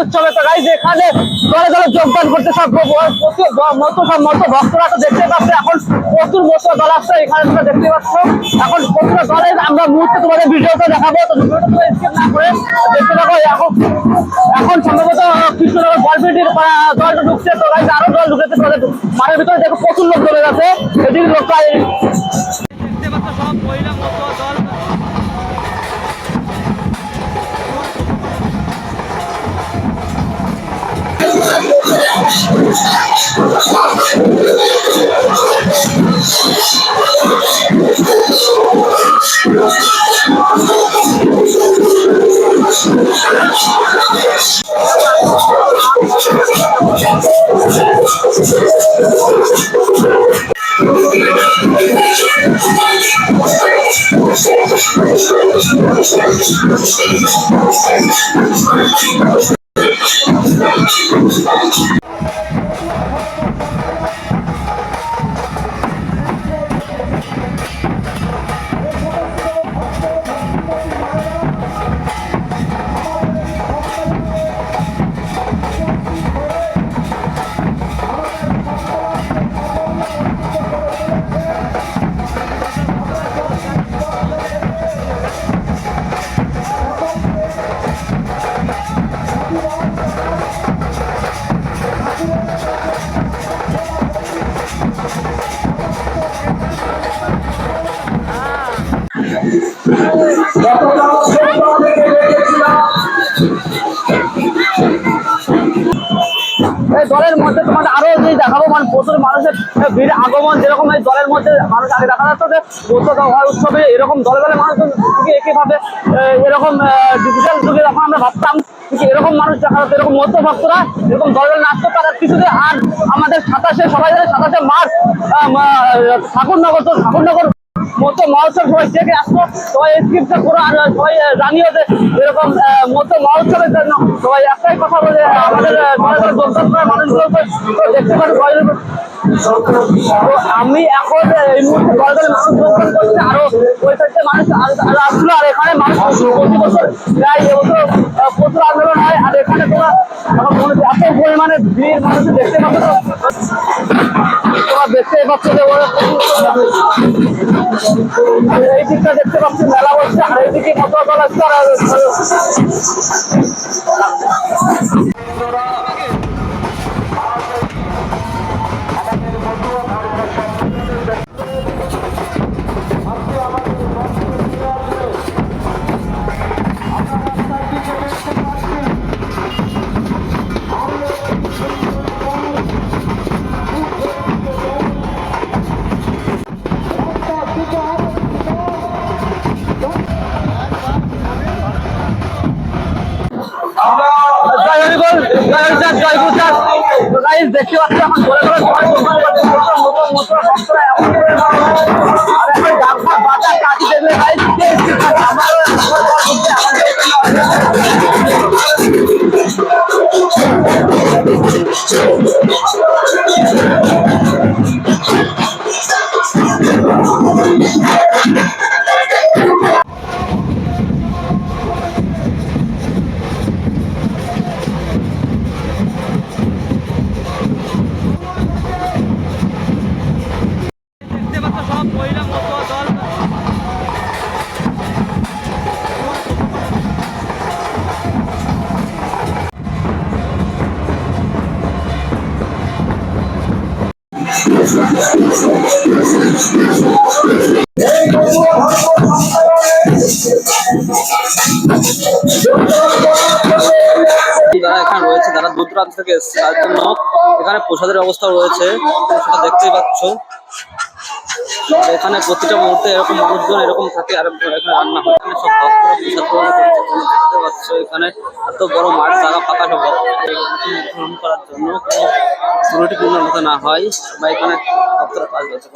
উৎসবে। এখানে দলে যোগদান করতে সব মতো সব মতো তো দেখতে পাচ্ছে। এখন প্রচুর আসছে, এখানে দেখতে পাচ্ছ। এখন আমরা মুহূর্তে তোমাদের দেখাবো। করে দেখতে এখন এখন ঢুকছে। তো আরও ভিতরে দেখো প্রচুর লোক চলে গেছে এদিকে লোক দেখতে পাচ্ছ সব মহিলা এই দলের মধ্যে তোমাদের আরও যে দেখাবো মানে প্রচুর মানুষের ভিড়, আগমন যেরকম এই দলের মধ্যে মানুষ আগে দেখা যাচ্ছে যে বৌদ্ধ উৎসবে এরকম দলে দলে মানুষ একইভাবে এরকম ডিজিটাল যুগে যখন আমরা ভাবতাম এরকম মানুষ দেখা যাচ্ছে, এরকম মধ্য ভক্তরা এরকম দলে দলে নাচতে পারার কিছুতে আর আমাদের সাতাশে, সবাই জানে সাতাশে মার্চ ঠাকুরনগর তো ঠাকুরনগর মতো মহোৎসব সবাই দেখে আসব সবাই স্ক্রিপ্টটা করো আর সবাই জানিও যে এরকম মতো মহোৎসবের জন্য সবাই একটাই কথা বলে আমাদের মানুষগুলো দেখতে পারে, সবাই আমি এখন এই মুহূর্তে দলে মানুষ করছে আরও ওই মানুষ আরো- আসলো, আর এখানে মানুষ প্রতি বছর প্রায় এবছর প্রচুর আন্দোলন হয়, আর এখানে তোমরা মনে এত পরিমাণে ভিড়, মানুষ দেখতে পাচ্ছ তো। দেখতে পাচ্ছ যে এই দিকটা দেখতে পাচ্ছি মেলা বসছে আর এইদিকে কত দল গাইস দেখতে পাচ্ছি এখন বলে যারা এখানে রয়েছে যারা দূর দূরান্ত থেকে এসছে। তার জন্য এখানে প্রসাদের ব্যবস্থা রয়েছে। সেটা দেখতেই পাচ্ছ। এখানে প্রতিটা মুহূর্তে এরকম মানুষজন এরকম থাকে আর এখানে রান্না হয়। এখানে সব ভক্তরা প্রসাদ গ্রহণ করছে দেখতে পাচ্ছ এখানে এত বড় মাঠ, জায়গা ফাঁকা সব গ্রহণ করার জন্য। কোনো ত্রুটিপূর্ণ মতো না হয় বা এখানে ভক্তরা কাজ করছে।